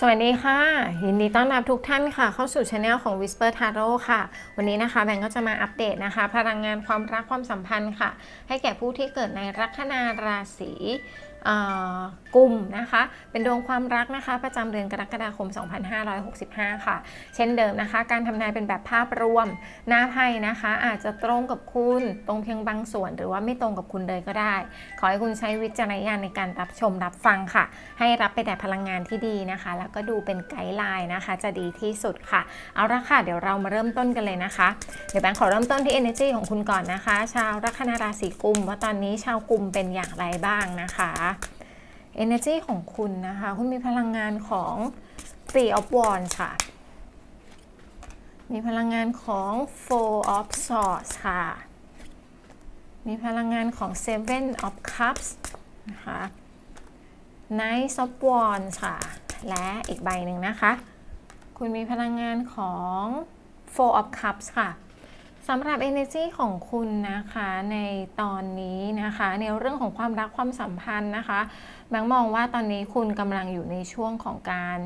สวัสดีค่ะ ยินดีต้อนรับทุกท่านค่ะ เข้าสู่ช anel ของ Whisper Tarot ค่ะ วันนี้นะคะแบงก์ก็จะมาอัปเดตนะคะ พลังงานความรักความสัมพันธ์ค่ะ ให้แก่ผู้ที่เกิดในลัคนาราศีกุมนะคะ เป็นดวงความรักนะคะ ประจำเดือนกรกฎาคม 2565 ค่ะ เช่นเดิมนะคะ การทำนายเป็นแบบภาพรวม หน้าไพ่นะคะ อาจจะตรงกับคุณ ตรงเพียงบางส่วน หรือว่าไม่ตรงกับคุณเลยก็ได้ ขอให้คุณใช้วิจารณญาณในการรับชมรับฟังค่ะ ให้รับไปแต่พลังงานที่ดีนะคะ แล้วก็ดูเป็นไกด์ไลน์นะคะ จะดีที่สุดค่ะ เอาละค่ะ เดี๋ยวเรามาเริ่มต้นกันเลยนะคะ เดี๋ยวแบงค์ขอเริ่มต้นที่ energy ของคุณก่อนนะคะ ชาวลัคนาราศีกุมว่าตอนนี้ชาวกุมเป็นอย่างไรบ้างนะคะ energy ของคุณนะคะ คุณมีพลังงานของ three of wands ค่ะ มีพลังงานของ four of swords ค่ะ มีพลังงานของ seven of cups นะคะ Knight of Wands ค่ะ และอีกใบหนึ่งนะคะ คุณมีพลังงานของ Four of Cups ค่ะ สำหรับ energy ของคุณนะคะในตอนนี้นะคะ ในเรื่องของความรักความสัมพันธ์นะคะแบงค์มองว่าตอนนี้คุณกำลังอยู่ในช่วงของการ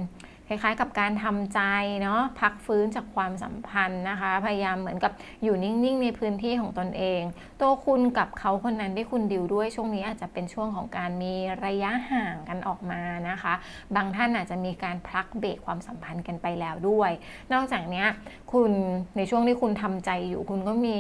คล้ายๆ กับการทำใจเนาะพักฟื้นจากความสัมพันธ์นะคะ พยายามเหมือนกับอยู่นิ่งๆ ในพื้นที่ของตนเอง ตัวคุณกับเขาคนนั้นที่คุณดิวด้วยช่วงนี้อาจจะเป็นช่วงของการมีระยะห่างกันออกมานะคะ บางท่านอาจจะมีการพักเบรกความสัมพันธ์กันไปแล้วด้วย นอกจากนี้คุณในช่วงที่คุณทำใจอยู่คุณก็มี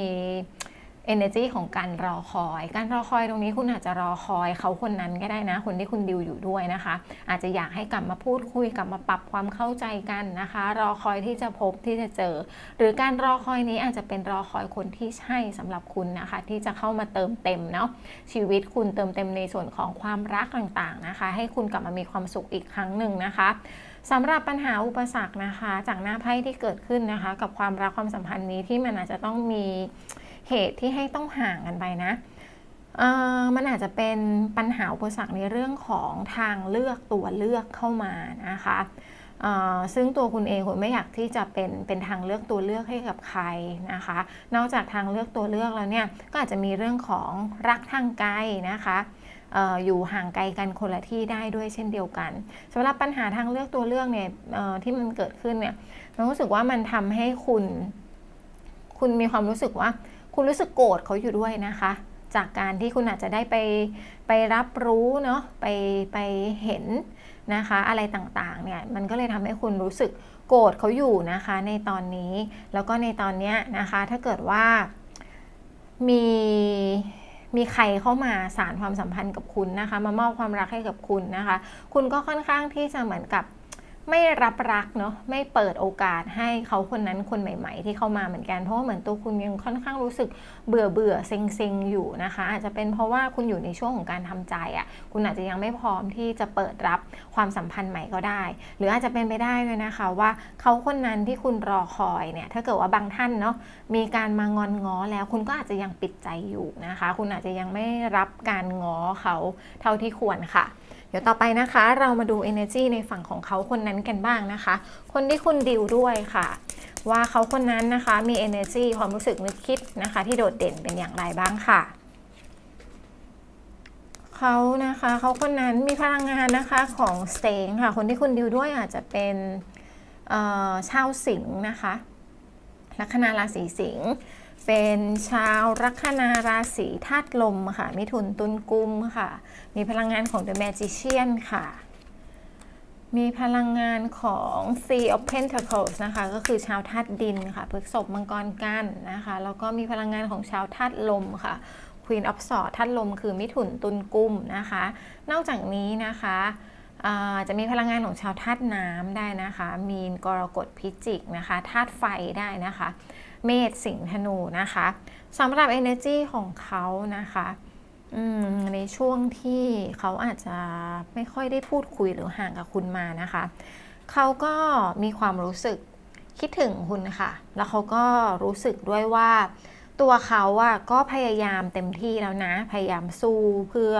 energy ของการรอคอย การรอคอยตรงนี้คุณอาจจะรอคอยเขาคนนั้นก็ได้นะ คนที่คุณดิวอยู่ด้วยนะคะ อาจจะอยากให้กลับมาพูดคุยกลับมาปรับความเข้าใจกันนะคะ รอคอยที่จะพบที่จะเจอ หรือการรอคอยนี้อาจจะเป็นรอคอยคนที่ใช่สำหรับคุณนะคะ ที่จะเข้ามาเติมเต็มเนาะชีวิตคุณเติมเต็มในส่วนของความรักต่างๆนะคะ ให้คุณกลับมามีความสุขอีกครั้งหนึ่งนะคะสำหรับปัญหาอุปสรรคนะคะ จากหน้าไพ่ที่เกิดขึ้นนะคะ กับความรักความสัมพันธ์นี้ที่มันอาจจะต้องมี เหตุที่ให้ต้องห่างกันไปนะมันอาจจะเป็นปัญหาอุปสรรคในเรื่องของทางเลือกตัวเลือกเข้ามานะคะซึ่งตัวคุณเองคุณไม่อยากที่จะเป็นเป็นทางเลือกตัวเลือกให้กับใครนะคะ นอกจากทางเลือกตัวเลือกแล้วเนี่ยก็อาจจะมีเรื่องของรักทางไกลนะคะอออยู่ห่างไกลกันคนละที่ได้ด้วยเช่นเดียวกันสำหรับปัญหาทางเลือกตัวเลือกเนี่ยที่มันเกิดขึ้นเนี่ยมันรู้สึกว่ามันทำให้คุณ คุณมีความรู้สึกว่า คุณรู้สึกโกรธเขาอยู่ด้วยนะคะ จากการที่คุณอาจจะได้ไปไปรับรู้เนาะไปไปเห็นนะคะอะไรต่างๆเนี่ยมันก็เลยทำให้คุณรู้สึกโกรธเขาอยู่นะคะในตอนนี้แล้วก็ในตอนเนี้ยนะคะถ้าเกิดว่ามีมีใครเข้ามาสารความสัมพันธ์กับคุณนะคะ มามอบความรักให้กับคุณนะคะ คุณก็ค่อนข้างที่จะเหมือนกับ ไม่รับรักเนาะไม่เปิดโอกาสให้เขาคนนั้นคนใหม่ ๆ ที่เข้ามาเหมือนกัน เพราะว่าเหมือนตัวคุณยังค่อนข้างรู้สึกเบื่อเบื่อเซ็งเซ็งอยู่นะคะ อาจจะเป็นเพราะว่าคุณอยู่ในช่วงของการทำใจอะ่ะคุณอาจจะยังไม่พร้อมที่จะเปิดรับความสัมพันธ์ใหม่ก็ได้ หรืออาจจะเป็นไปได้ด้วยนะคะว่าเขาคนนั้นที่คุณรอคอยเนี่ยถ้าเกิดว่าบางท่านเนาะมีการมางอนง้อแล้ว คุณก็อาจจะยังปิดใจอยู่นะคะ คุณอาจจะยังไม่รับการง้อเขาเท่าที่ควรค่ะ เดี๋ยวต่อไปนะคะ เรามาดู energy ในฝั่งของเขาคนนั้นกันบ้างนะคะ คนที่คุณดิวด้วยค่ะ ว่าเขาคนนั้นนะคะมี energy ความรู้สึกนึกคิดนะคะ ที่โดดเด่นเป็นอย่างไรบ้างค่ะเขานะคะเขาคนนั้นมีพลังงานนะคะของสเตงค่ะ คนที่คุณดิวด้วยอาจจะเป็นชาวสิงห์นะคะ ลัคนาราศีสิงห์ เป็นชาวลัคนาราศีธาตุลมค่ะ มิถุนตุลกุมค่ะ มีพลังงานของ The Magician ค่ะ มีพลังงานของ Three of Pentacles นะคะ ก็คือชาวธาตุดินค่ะพฤษภมังกรกันนะคะ แล้วก็มีพลังงานของชาวธาตุลมค่ะ Queen of Swords ธาตุลมคือมิถุนตุลกุมนะคะ นอกจากนี้นะคะจะมีพลังงานของชาวธาตุน้ำได้นะคะ มีนกรกฎพิจิกนะคะธาตุไฟได้นะคะ เมษสิงห์ธนูนะคะสำหรับ energy ของเขานะคะในช่วงที่เขาอาจจะไม่ค่อยได้พูดคุยหรือห่างกับคุณมานะคะ เขาก็มีความรู้สึกคิดถึงคุณค่ะ แล้วเขาก็รู้สึกด้วยว่า ตัวเขาอะก็พยายามเต็มที่แล้วนะ พยายามสู้เพื่อ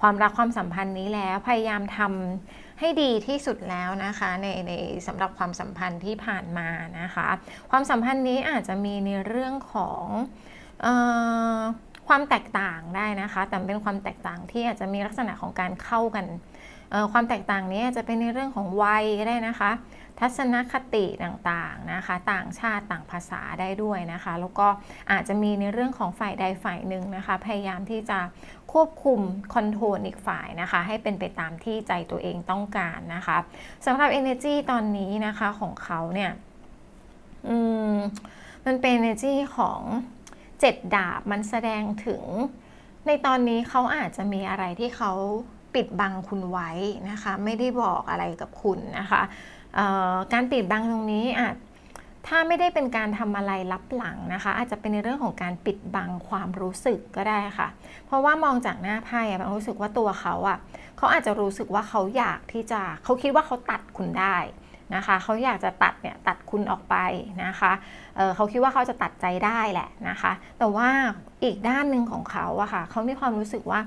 ความรักความสัมพันธ์นี้แล้ว พยายามทำ ให้ดีที่สุดแล้วนะคะในในสำหรับความสัมพันธ์ที่ผ่านมานะคะ ความสัมพันธ์นี้อาจจะมีในเรื่องของออความแตกต่างได้นะคะ แต่เป็นความแตกต่างที่อาจจะมีลักษณะของการเข้ากันความแตกต่างนี้จะเป็นในเรื่องของวัยก็ได้นะคะ ทัศนคติต่างๆนะคะ ต่างชาติต่างภาษาได้ด้วยนะคะ แล้วก็อาจจะมีในเรื่องของฝ่ายใดฝ่ายหนึ่งนะคะ พยายามที่จะควบคุมคอนโทรลอีกฝ่ายนะคะ ให้เป็นไปตามที่ใจตัวเองต้องการนะคะสำหรับ energy ตอนนี้นะคะของเขาเนี่ยมมันเป็น energy ของเจ็ดดาบมันแสดงถึง ในตอนนี้เขาอาจจะมีอะไรที่เขาปิดบังคุณไว้นะคะ ไม่ได้บอกอะไรกับคุณนะคะ การปิดบังตรงนี้อาจถ้าไม่ได้เป็นการทำอะไรลับหลังนะคะ อาจจะเป็นในเรื่องของการปิดบังความรู้สึกก็ได้ค่ะ เพราะว่ามองจากหน้าไพ่บางรู้สึกว่าตัวเขาอะเขาอาจจะรู้สึกว่าเขาอยากที่จะเขาคิดว่าเขาตัดคุณได้นะคะเขาอยากจะตัดเนี่ยตัดคุณออกไปนะคะเเขาคิดว่าเขาจะตัดใจได้แหละนะคะ แต่ว่า อีกด้านหนึ่งของเขาอะค่ะเขามีความรู้สึกว่า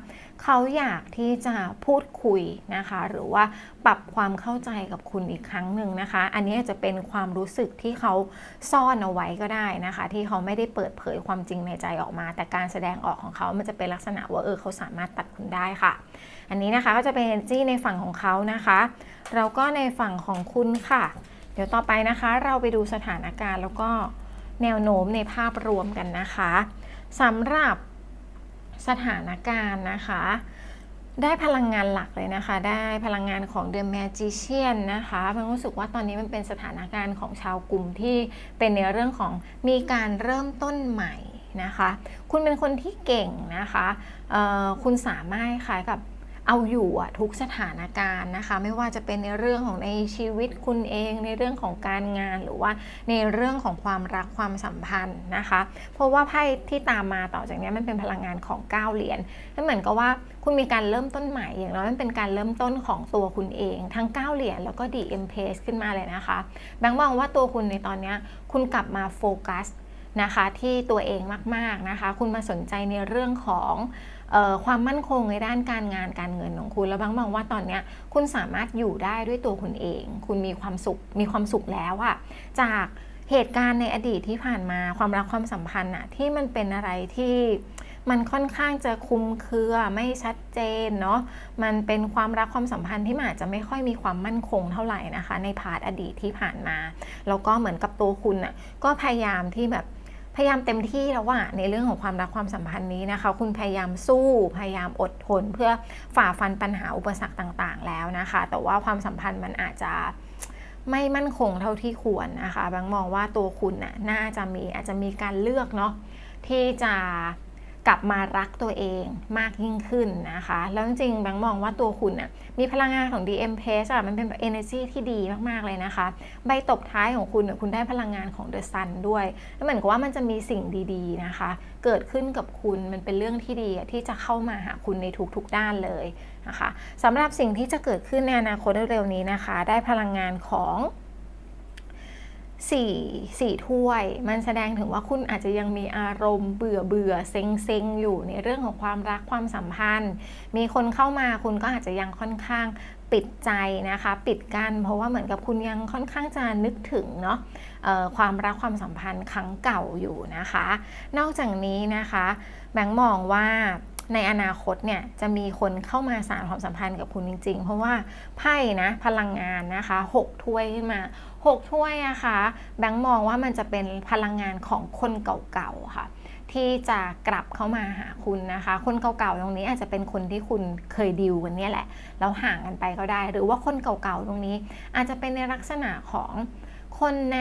เขาอยากที่จะพูดคุยนะคะ หรือว่าปรับความเข้าใจกับคุณอีกครั้งหนึ่งนะคะ อันนี้จะเป็นความรู้สึกที่เขาซ่อนเอาไว้ก็ได้นะคะ ที่เขาไม่ได้เปิดเผยความจริงในใจออกมา แต่การแสดงออกของเขา มันจะเป็นลักษณะว่าเออเขาสามารถตัดคุณได้ค่ะ อันนี้นะคะก็จะเป็น energy ในฝั่งของเขานะคะเราก็ในฝั่งของคุณค่ะ เดี๋ยวต่อไปนะคะ เราไปดูสถานการณ์แล้วก็แนวโน้มในภาพรวมกันนะคะ สำหรับสถานการณ์นะคะ ได้พลังงานหลักเลยนะคะ ได้พลังงานของ The Magician นะคะเพิ่งรู้สึกว่าตอนนี้มันเป็นสถานการณ์ของชาวกลุ่มที่เป็นในเรื่องของมีการเริ่มต้นใหม่นะคะ คุณเป็นคนที่เก่งนะคะคุณสามารถคล้ายกับ เอาอยู่อะทุกสถานการณ์นะคะ ไม่ว่าจะเป็นในเรื่องของในชีวิตคุณเอง ในเรื่องของการงานหรือว่าในเรื่องของความรักความสัมพันธ์นะคะ เพราะว่าไพ่ที่ตามมาต่อจากนี้มันเป็นพลังงานของ9เหรียญนั่นเหมือนกับว่าคุณมีการเริ่มต้นใหม่อย่างน้อยมันเป็นการเริ่มต้นของตัวคุณเอง ทั้ง9เหรียญแล้วก็ดีเอ็มเพสขึ้นมาเลยนะคะแบงค์มองว่าตัวคุณในตอนนี้คุณกลับมาโฟกัสนะคะที่ตัวเองมากๆนะคะ คุณมาสนใจในเรื่องของ ความมั่นคงในด้านการงานการเงินของคุณ แล้วบางมองว่าตอนนี้คุณสามารถอยู่ได้ด้วยตัวคุณเอง คุณมีความสุขมีความสุขแล้วอะจากเหตุการณ์ในอดีตที่ผ่านมาความรักความสัมพันธ์อะที่มันเป็นอะไรที่มันค่อนข้างจะคุมเครือไม่ชัดเจนเนาะมันเป็นความรักความสัมพันธ์ที่อาจจะไม่ค่อยมีความมั่นคงเท่าไหร่นะคะ ในพาร์ทอดีตที่ผ่านมาแล้วก็เหมือนกับตัวคุณอะก็พยายามที่แบบ พยายามเต็มที่แล้วว่าในเรื่องของความรักความสัมพันธ์นี้นะคะ คุณพยายามสู้พยายามอดทน เพื่อฝ่าฟันปัญหาอุปสรรคต่าง ๆ แล้วนะคะ แต่ว่าความสัมพันธ์มันอาจจะไม่มั่นคงเท่าที่ควรนะคะบางมองว่าตัวคุณน่ะน่าจะมีอาจจะมีการเลือกเนาะที่จะ กลับมารักตัวเองมากยิ่งขึ้นนะคะ แล้วจริงๆแบงค์มองว่าตัวคุณน่ะมีพลังงานของ DM p a c e อะมันเป็นแบบ energy ที่ดีมากๆเลยนะคะ ใบตบท้ายของคุณคุณได้พลังงานของ The Sun ด้วย แล้วเหมือนกับว่ามันจะมีสิ่งดีๆนะคะ เกิดขึ้นกับคุณมันเป็นเรื่องที่ดีที่จะเข้ามาหาคุณในทุกๆด้านเลยนะคะสำหรับสิ่งที่จะเกิดขึ้นในอนาคตเร็วๆนี้นะคะ ได้พลังงานของ สี่สี่ถ้วย มันแสดงถึงว่าคุณอาจจะยังมีอารมณ์เบื่อเบื่อเซ็งเซ็งอยู่ในเรื่องของความรักความสัมพันธ์ มีคนเข้ามาคุณก็อาจจะยังค่อนข้างปิดใจนะคะ ปิดกันเพราะว่าเหมือนกับคุณยังค่อนข้างจะนึกถึงเนาะความรักความสัมพันธ์ครั้งเก่าอยู่นะคะ นอกจากนี้นะคะ แบงค์มองว่า ในอนาคตเนี่ยจะมีคนเข้ามาสารความสัมพันธ์กับคุณจริง ๆ เพราะว่าไพ่นะพลังงานนะคะ6ถ้วยขึ้นมา 6 ถ้วยอะคะ่ะแบงค์มองว่ามันจะเป็นพลังงานของคนเก่าๆค่ะที่จะกลับเข้ามาหาคุณนะคะ คนเก่าๆตรงนี้อาจจะเป็นคนที่คุณเคยดิวกันเนี่ยแหละ แล้วห่างกันไปก็ได้ หรือว่าคนเก่าๆตรงนี้ อาจจะเป็นในลักษณะของคนใน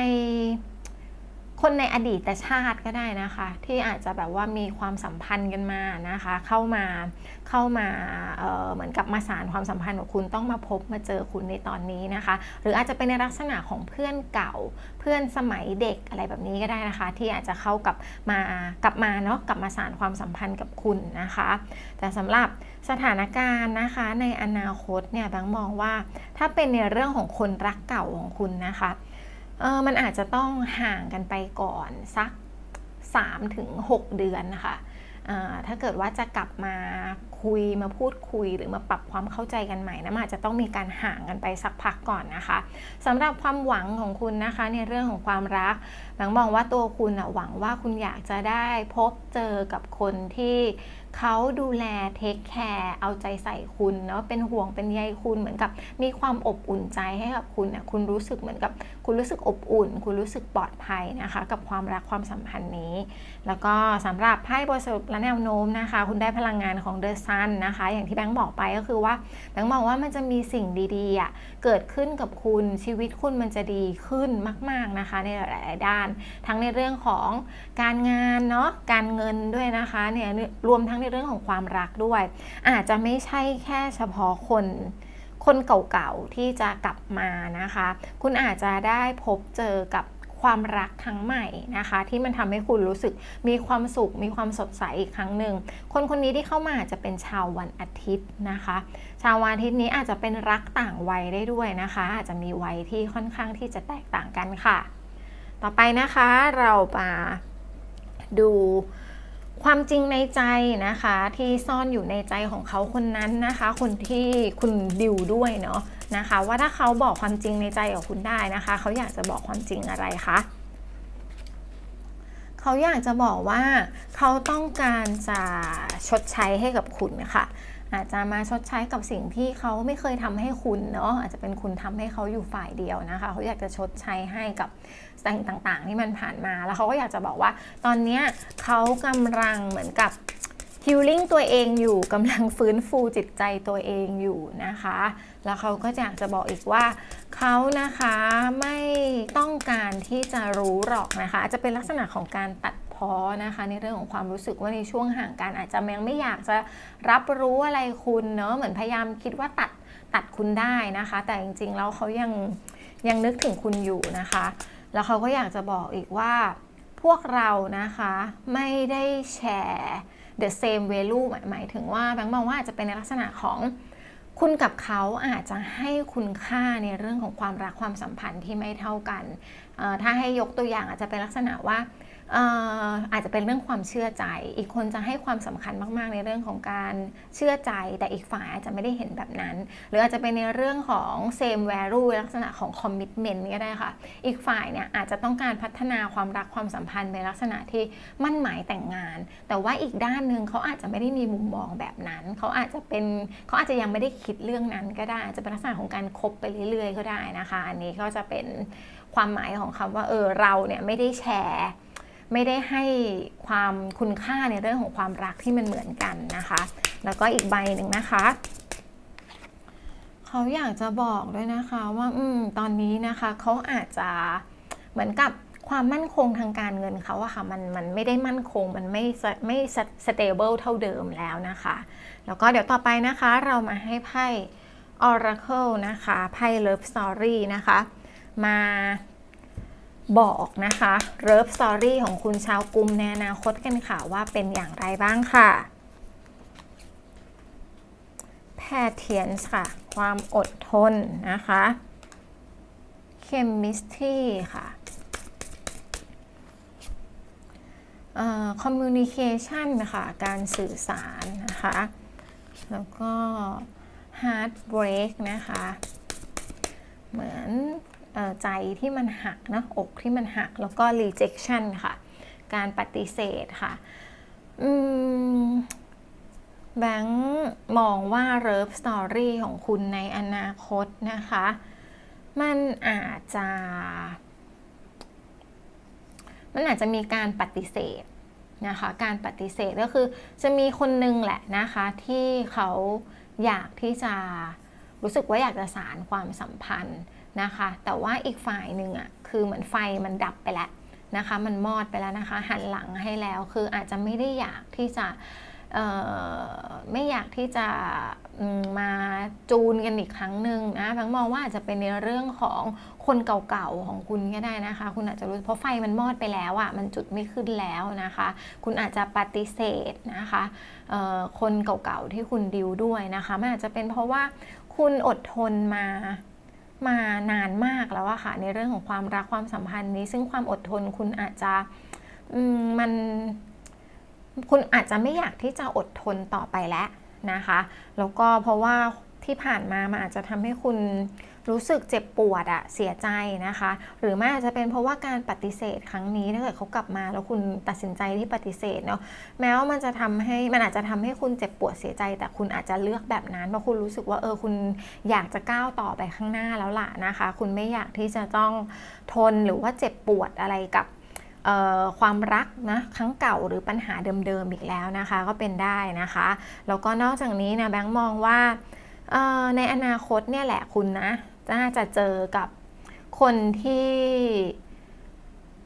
คนในอดีตชาติก็ได้นะคะ ที่อาจจะแบบว่ามีความสัมพันธ์กันมานะคะ เข้ามาเข้ามาเเหมือนกับมาสารความสัมพันธ์ของคุณต้องมาพบมาเจอคุณในตอนนี้นะคะ หรืออาจจะเป็นในลักษณะของเพื่อนเก่า เพื่อนสมัยเด็กอะไรแบบนี้ก็ได้นะคะ ที่อาจจะเข้ากับมากลับมาเนาะกลับมาสารความสัมพันธ์กับคุณนะคะ แต่สำหรับสถานการณ์นะคะ ในอนาคตเนี่ยบางมองว่า ถ้าเป็นในเรื่องของคนรักเก่าของคุณนะคะ เออมันอาจจะต้องห่างกันไปก่อนสัก 3-6 เดือนนะคะถ้าเกิดว่าจะกลับมาคุยมาพูดคุยหรือมาปรับความเข้าใจกันใหม่นะอาจจะต้องมีการห่างกันไปสักพักก่อนนะคะสำหรับความหวังของคุณนะคะในเรื่องของความรักแบงมองว่าตัวคุณหวังว่าคุณอยากจะได้พบเจอกับคนที่ เขาดูแลเทคแคร์เอาใจใส่คุณเนาะเป็นห่วงเป็นใยคุณเหมือนกับ มีความอบอุ่นใจให้กับคุณนะคุณรู้สึกเหมือนกับ คุณรู้สึกอบอุ่น คุณรู้สึกปลอดภัยนะคะ กับความรักความสัมพันธ์นี้ แล้วก็สำหรับไพ่บทสรุปและแนวโน้มนะคะ คุณได้พลังงานของเดอะซันนะคะ อย่างที่แบงค์บอกไปก็คือว่าแบงค์บอกว่ามันจะมีสิ่งดีๆอะเกิดขึ้นกับคุณชีวิตคุณมันจะดีขึ้นมาก ๆนะคะ ในหลาย ๆ ด้าน ทั้งในเรื่องของการงานเนาะการเงินด้วยนะคะเนี่ยรวมทั้งในเรื่องของความรักด้วย อาจจะไม่ใช่แค่เฉพาะคนคนเก่าๆที่จะกลับมานะคะ คุณอาจจะได้พบเจอกับความรักครั้งใหม่นะคะ ที่มันทำให้คุณรู้สึกมีความสุข มีความสดใสอีกครั้งหนึ่งคนคนนี้ที่เข้ามาอาจจะเป็นชาววันอาทิตย์นะคะ ชาววันอาทิตย์นี้อาจจะเป็นรักต่างวัยได้ด้วยนะคะ อาจจะมีวัยที่ค่อนข้างที่จะแตกต่างกันค่ะ ต่อไปนะคะเรามาดู ความจริงในใจนะคะที่ซ่อนอยู่ในใจของเขาคนนั้นนะคะ คนที่คุณดิวด้วยเนาะนะคะ ว่าถ้าเขาบอกความจริงในใจกับคุณได้นะคะ เขาอยากจะบอกความจริงอะไรคะเขาอยากจะบอกว่าเขาต้องการจะชดใช้ให้กับคุณค่ะ อาจจะมาชดใช้กับสิ่งที่เขาไม่เคยทำให้คุณเนาะอาจจะเป็นคุณทำให้เขาอยู่ฝ่ายเดียวนะคะ เขาอยากจะชดใช้ให้กับสิ่งต่างๆ ที่มันผ่านมาแล้วเขาก็อยากจะบอกว่า ตอนนี้เขากำลังเหมือนกับฮิลลิ่งตัวเองอยู่กำลังฟื้นฟูจิตใจตัวเองอยู่นะคะ แล้วเขาก็อยากจะบอกอีกว่าเขานะคะไม่ต้องการที่จะรู้หรอกนะคะ จะเป็นลักษณะของการตัด พ้อนะคะในเรื่องของความรู้สึกว่าในช่วงห่างกันอาจจะยังไม่อยากจะรับรู้อะไรคุณเนาะเหมือนพยายามคิดว่าตัดตัดคุณได้นะคะ แต่จริงๆแล้วเขายังยังนึกถึงคุณอยู่นะคะ แล้วเขาก็อยากจะบอกอีกว่าพวกเรานะคะไม่ได้แชร์ the same value หมายถึงว่าแบงค์มองว่าอาจจะเป็นในลักษณะของคุณกับเขาอาจจะให้คุณค่าในเรื่องของความรักความสัมพันธ์ที่ไม่เท่ากัน ถ้าให้ยกตัวอย่างอาจจะเป็นลักษณะว่า อาจจะเป็นเรื่องความเชื่อใจ อีกคนจะให้ความสำคัญมาก ๆ ในเรื่องของการเชื่อใจ แต่อีกฝ่ายอาจจะไม่ได้เห็นแบบนั้น หรืออาจจะเป็นในเรื่องของ same value ลักษณะของ commitment ก็ได้ค่ะ อีกฝ่ายเนี่ยอาจจะต้องการพัฒนาความรักความสัมพันธ์ในลักษณะที่มั่นหมายแต่งงาน แต่ว่าอีกด้านหนึ่งเขาอาจจะไม่ได้มีมุมมองแบบนั้น เขาอาจจะเป็นเขาอาจจะยังไม่ได้คิดเรื่องนั้นก็ได้อาจจะเป็นลักษณะของการคบไปเรื่อย ๆ ก็ได้นะคะ อันนี้ก็จะเป็นความหมายของคำว่าเออเราเนี่ยไม่ได้แชร์ ไม่ได้ให้ความคุณค่าในเรื่องของความรักที่มันเหมือนกันนะคะ แล้วก็อีกใบหนึ่งนะคะเขาอยากจะบอกด้วยนะคะว่าอืมตอนนี้นะคะเขาอาจจะเหมือนกับความมั่นคงทางการเงินเขาอะค่ะมันมันไม่ได้มั่นคงมันไม่ไม่สเตเบิลเท่าเดิมแล้วนะคะ แล้วก็เดี๋ยวต่อไปนะคะเรามาให้ไพ่ Oracle นะคะไพ่ Love Story นะคะ มา บอกนะคะเลิฟสตอรี่ของคุณชาวกลุ่มในอนาคตกันค่ะว่าเป็นอย่างไรบ้างค่ะแพทเทียนค่ะ ความอดทนนะคะเคมิสตรีค่ะคอมมิวนิเคชันนะคะการสื่อสารนะคะ แล้วก็ heart break นะคะ เหมือน ใจที่มันหักนะอกที่มันหักแล้วก็ rejection ค่ะ การปฏิเสธค่ะแบงค์มองว่า love story ของคุณในอนาคตนะคะ มันอาจจะ มันอาจจะมีการปฏิเสธนะคะ การปฏิเสธก็คือจะมีคนนึงแหละนะคะ ที่เขาอยากที่จะ รู้สึกว่าอยากจะสารความสัมพันธ์นะคะ แต่ว่าอีกฝ่ายหนึ่งอะคือเหมือนไฟมันดับไปแล้วนะคะ มันมอดไปแล้วนะคะ หันหลังให้แล้วคืออาจจะไม่ได้อยากที่จะไม่อยากที่จะมาจูนกันอีกครั้งหนึ่งนะพังมองว่าอาจจะเป็นในเรื่องของคนเก่าๆของคุณก็ได้นะคะ คุณอาจจะรู้เพราะไฟมันมอดไปแล้วอะ่ะมันจุดไม่ขึ้นแล้วนะคะ คุณอาจจะปฏิเสธนะคะคนเก่าๆที่คุณดิวด้วยนะคะมันอาจจะเป็นเพราะว่า คุณอดทนมามานานมากแล้วอะค่ะ ในเรื่องของความรักความสัมพันธ์นี้ ซึ่งความอดทนคุณอาจจะมันคุณอาจจะไม่อยากที่จะอดทนต่อไปแล้วนะคะ แล้วก็เพราะว่า ที่ผ่านมามันอาจจะทำให้คุณรู้สึกเจ็บปวดอะเสียใจนะคะ หรือไม่อาจจะเป็นเพราะว่าการปฏิเสธครั้งนี้ถ้าเกิดเขากลับมาแล้วคุณตัดสินใจที่ปฏิเสธเนาะแม้ว่ามันจะทำให้มันอาจจะทำให้คุณเจ็บปวดเสียใจ แต่คุณอาจจะเลือกแบบนั้นเพราะคุณรู้สึกว่าเออคุณอยากจะก้าวต่อไปข้างหน้าแล้วล่ะนะคะ คุณไม่อยากที่จะต้องทนหรือว่าเจ็บปวดอะไรกับความรักนะครั้งเก่าหรือปัญหาเดิมๆอีกแล้วนะคะ ก็เป็นได้นะคะแล้วก็นอกจากนี้นะแบงค์มองว่า ในอนาคตเนี่ยแหละคุณนะน่าจะเจอกับคนที่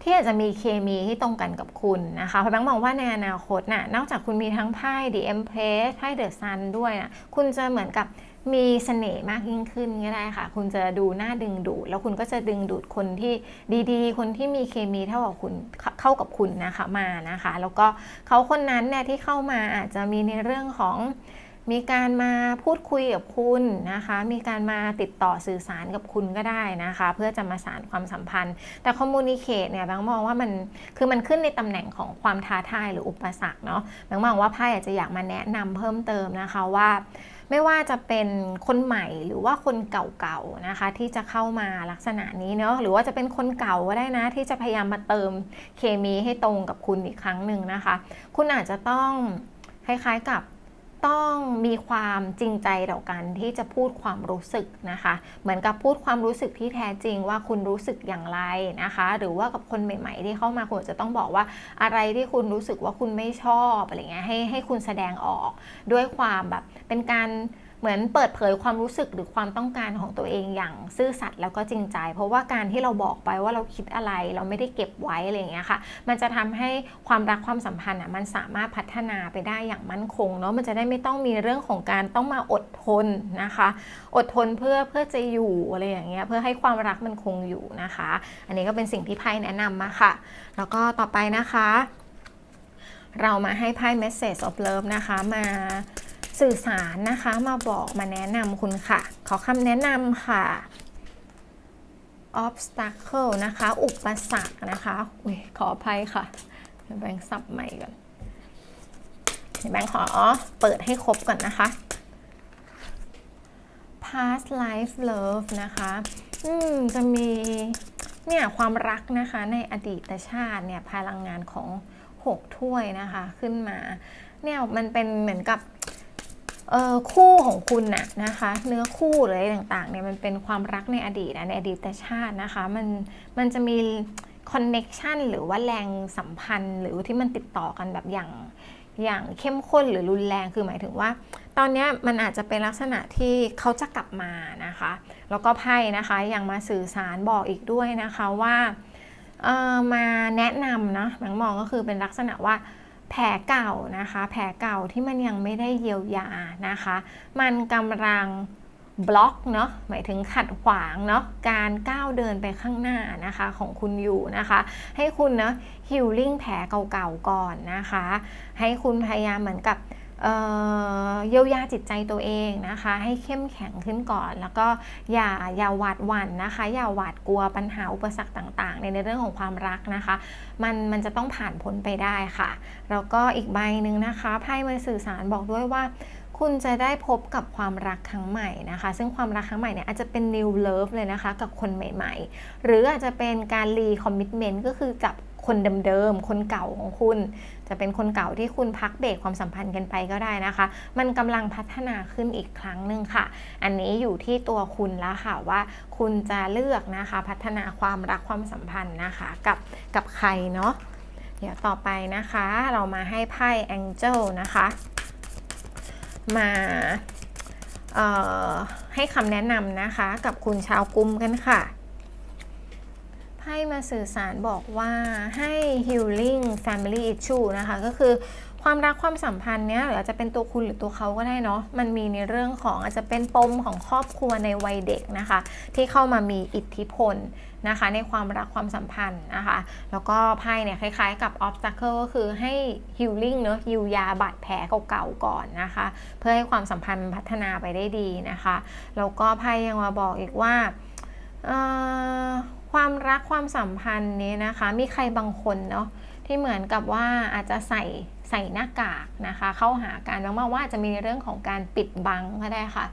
ที่อาจจะมีเคมีที่ตรงกันกับคุณนะคะเพราะแบงค์มองว่าในอนาคตน่ะนอกจากคุณมีทั้งไพ่ The Empress ไพ่ The Sun ด้วยนะคุณจะเหมือนกับมีเสน่ห์มากยิ่งขึ้นก็ได้ค่ะ คุณจะดูน่าดึงดูด แล้วคุณก็จะดึงดูดคนที่ดีๆ คนที่มีเคมีเท่ากับคุณเข้ากับคุณนะคะมานะคะ แล้วก็เขาคนนั้นเนี่ยที่เข้ามาอาจจะมีในเรื่องของ มีการมาพูดคุยกับคุณนะคะ มีการมาติดต่อสื่อสารกับคุณก็ได้นะคะ เพื่อจะมาสานความสัมพันธ์ แต่คอมมูนิเคตเนี่ยแบงมองว่ามันคือมันขึ้นในตำแหน่งของความท้าทายหรืออุปสรรคเนาะแบงมองว่าไพ่อาจจะอยากมาแนะนำเพิ่มเติมนะคะว่าไม่ว่าจะเป็นคนใหม่หรือว่าคนเก่าๆนะคะ ที่จะเข้ามาลักษณะนี้เนาะหรือว่าจะเป็นคนเก่าก็ได้นะ ที่จะพยายามมาเติมเคมีให้ตรงกับคุณอีกครั้งหนึ่งนะคะ คุณอาจจะต้องคล้ายๆกับ ต้องมีความจริงใจต่อกันที่จะพูดความรู้สึกนะคะ เหมือนกับพูดความรู้สึกที่แท้จริงว่าคุณรู้สึกอย่างไรนะคะ หรือว่ากับคนใหม่ ๆ ที่เข้ามาคุณจะต้องบอกว่าอะไรที่คุณรู้สึกว่าคุณไม่ชอบอะไรเงี้ยให้ให้คุณแสดงออกด้วยความแบบเป็นการ เหมือนเปิดเผยความรู้สึกหรือความต้องการของตัวเองอย่างซื่อสัตย์แล้วก็จริงใจ เพราะว่าการที่เราบอกไปว่าเราคิดอะไร เราไม่ได้เก็บไว้อะไรอย่างเงี้ยค่ะ มันจะทำให้ความรักความสัมพันธ์อะมันสามารถพัฒนาไปได้อย่างมั่นคงเนาะมันจะได้ไม่ต้องมีเรื่องของการต้องมาอดทนนะคะ อดทนเพื่อเพื่อจะอยู่อะไรอย่างเงี้ยเพื่อให้ความรักมันคงอยู่นะคะ อันนี้ก็เป็นสิ่งที่ไพ่แนะนำมาค่ะ แล้วก็ต่อไปนะคะ เรามาให้ไพ่ Message of Love นะคะมา สื่อสารนะคะมาบอกมาแนะนำคุณค่ะ ขอคำแนะนำค่ะ obstacle นะคะ อุปสรรคนะคะอุ้ยขออภัยค่ะแบงค์สับใหม่ก่อนแบงค์ขอเปิดให้ครบก่อนนะคะ past life love นะคะ อืม จะมีเนี่ยความรักนะคะในอดีตชาติเนี่ยพลังงานของ 6 ถ้วยนะคะขึ้นมา เนี่ยมันเป็นเหมือนกับ ออคู่ของคุณน่ะนะคะ เนื้อคู่หรืออะไรต่างๆเนี่ยมันเป็นความรักในอดีตนะในอดีตชาตินะคะ มันมันจะมีคอนเน็ชันหรือว่าแรงสัมพันธ์ หรือที่มันติดต่อกันแบบอย่างอย่างเข้มข้นหรือรุนแรงคือหมายถึงว่า ตอนนี้มันอาจจะเป็นลักษณะที่เขาจะกลับมานะคะ แล้วก็ไพ่นะคะยังมาสื่อสารบอกอีกด้วยนะคะว่ามาแนะนำนะแบงมองก็คือเป็นลักษณะว่า แผลเก่านะคะ แผลเก่าที่มันยังไม่ได้เยียวยานะคะ มันกำลังบล็อกเนาะหมายถึงขัดขวางเนาะการก้าวเดินไปข้างหน้านะคะของคุณอยู่นะคะ ให้คุณเนาะฮิลลิ่งแผลเก่าๆก่อนนะคะ ให้คุณพยายามเหมือนกับ เยียวยาจิตใจตัวเองนะคะ ให้เข้มแข็งขึ้นก่อน แล้วก็อย่าอย่าหวาดหวั่นนะคะ อย่าหวาดกลัวปัญหาอุปสรรคต่างๆ ในในเรื่องของความรักนะคะ มันมันจะต้องผ่านพ้นไปได้ค่ะ แล้วก็อีกใบหนึ่งนะคะไพ่มาสื่อสารบอกด้วยว่าคุณจะได้พบกับความรักครั้งใหม่นะคะ ซึ่งความรักครั้งใหม่เนี่ยอาจจะเป็น new love เลยนะคะ กับคนใหม่ๆ หรืออาจจะเป็นการ re commitment ก็คือจับ คนเดิมๆ คนเก่าของคุณ จะเป็นคนเก่าที่คุณพักเบรกความสัมพันธ์กันไปก็ได้นะคะ มันกำลังพัฒนาขึ้นอีกครั้งหนึ่งค่ะ อันนี้อยู่ที่ตัวคุณแล้วค่ะว่า คุณจะเลือกนะคะพัฒนาความรักความสัมพันธ์นะคะกับกับใครเนาะเดี๋ยวต่อไปนะคะ เรามาให้ไพ่ Angel นะคะ มาเอ่อให้คำแนะนำนะคะกับคุณชาวกุมกันค่ะ ไพ่มาสื่อสารบอกว่าให้ healing family issue นะคะ ก็คือความรักความสัมพันธ์เนี้ยหรืออาจจะเป็นตัวคุณหรือตัวเขาก็ได้เนาะมันมีในเรื่องของอาจจะเป็นปมของครอบครัวในวัยเด็กนะคะ ที่เข้ามามีอิทธิพลนะคะ ในความรักความสัมพันธ์นะคะ แล้วก็ไพ่เนี่ยคล้ายๆกับ obstacle ก็คือให้ healing เนอะยิวยาบาดแผลเก่าๆก่อนนะคะ เพื่อให้ความสัมพันธ์พัฒนาไปได้ดีนะคะ แล้วก็ไพ่ยังมาบอกอีกว่า ความรักความสัมพันธ์นี้นะคะ มีใครบางคนเนาะที่เหมือนกับว่าอาจจะใส่ใส่หน้ากากนะคะ เข้าหากันบางๆว่าอาจจะมีเรื่องของการปิดบังก็ได้ค่ะ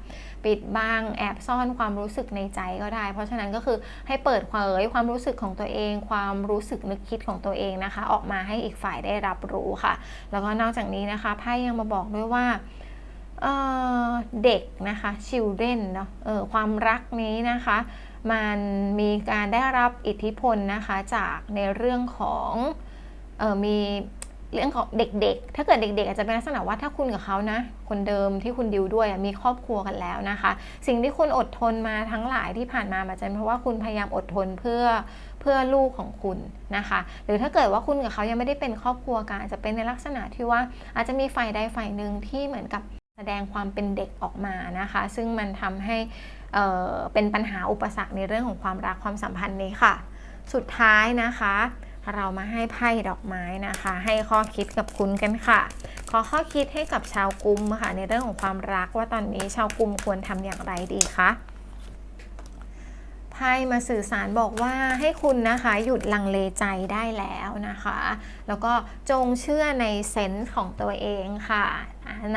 ปิดบังแอบซ่อนความรู้สึกในใจก็ได้ เพราะฉะนั้นก็คือให้เปิดเผยความรู้สึกของตัวเอง ความรู้สึกนึกคิดของตัวเองนะคะ ออกมาให้อีกฝ่ายได้รับรู้ค่ะ แล้วก็นอกจากนี้นะคะไพ่ยังมาบอกด้วยว่าเเด็กนะคะ children เนาะเออความรักนี้นะคะ มันมีการได้รับอิทธิพลนะคะจากในเรื่องของออมีเรื่องของเด็กๆ ถ้าเกิดเด็กๆ อาจจะเป็นลักษณะว่าถ้าคุณกับเขานะ คนเดิมที่คุณดิวด้วยมีครอบครัวกันแล้วนะคะ สิ่งที่คุณอดทนมาทั้งหลายที่ผ่านมามันจะเป็นเพราะว่าคุณพยายามอดทนเพื่อเพื่อลูกของคุณนะคะ หรือถ้าเกิดว่าคุณกับเขายังไม่ได้เป็นครอบครัวกันอาจจะเป็นในลักษณะที่ว่าอาจจะมีฝ่ายใดฝ่ายหนึ่งที่เหมือนกับแสดงความเป็นเด็กออกมานะคะ ซึ่งมันทำให้ เเป็นปัญหาอุปสรรคในเรื่องของความรักความสัมพันธ์นี้ค่ะ สุดท้ายนะคะ เรามาให้ไพ่ดอกไม้นะคะ ให้ข้อคิดกับคุณกันค่ะ ขอข้อคิดให้กับชาวกุมค่ะในเรื่องของความรักว่าตอนนี้ชาวกุมควรทำอย่างไรดีคะไพ่มาสื่อสารบอกว่าให้คุณนะคะหยุดลังเลใจได้แล้วนะคะ แล้วก็จงเชื่อในเซนส์ของตัวเองค่ะ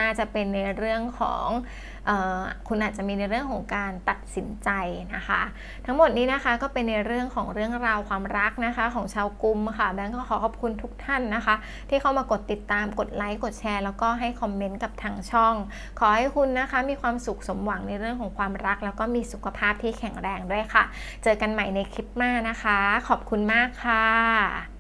น่าจะเป็นในเรื่องของ คุณอาจจะมีในเรื่องของการตัดสินใจนะคะ ทั้งหมดนี้นะคะก็เป็นในเรื่องของเรื่องราวความรักนะคะของชาวกุมค่ะแบงก์ก็ขอขอบคุณทุกท่านนะคะ ที่เข้ามากดติดตามกดไลค์กดแชร์ แล้วก็ให้คอมเมนต์กับทางช่อง ขอให้คุณนะคะมีความสุขสมหวังในเรื่องของความรัก แล้วก็มีสุขภาพที่แข็งแรงด้วยค่ะ เจอกันใหม่ในคลิปหน้านะคะ ขอบคุณมากค่ะ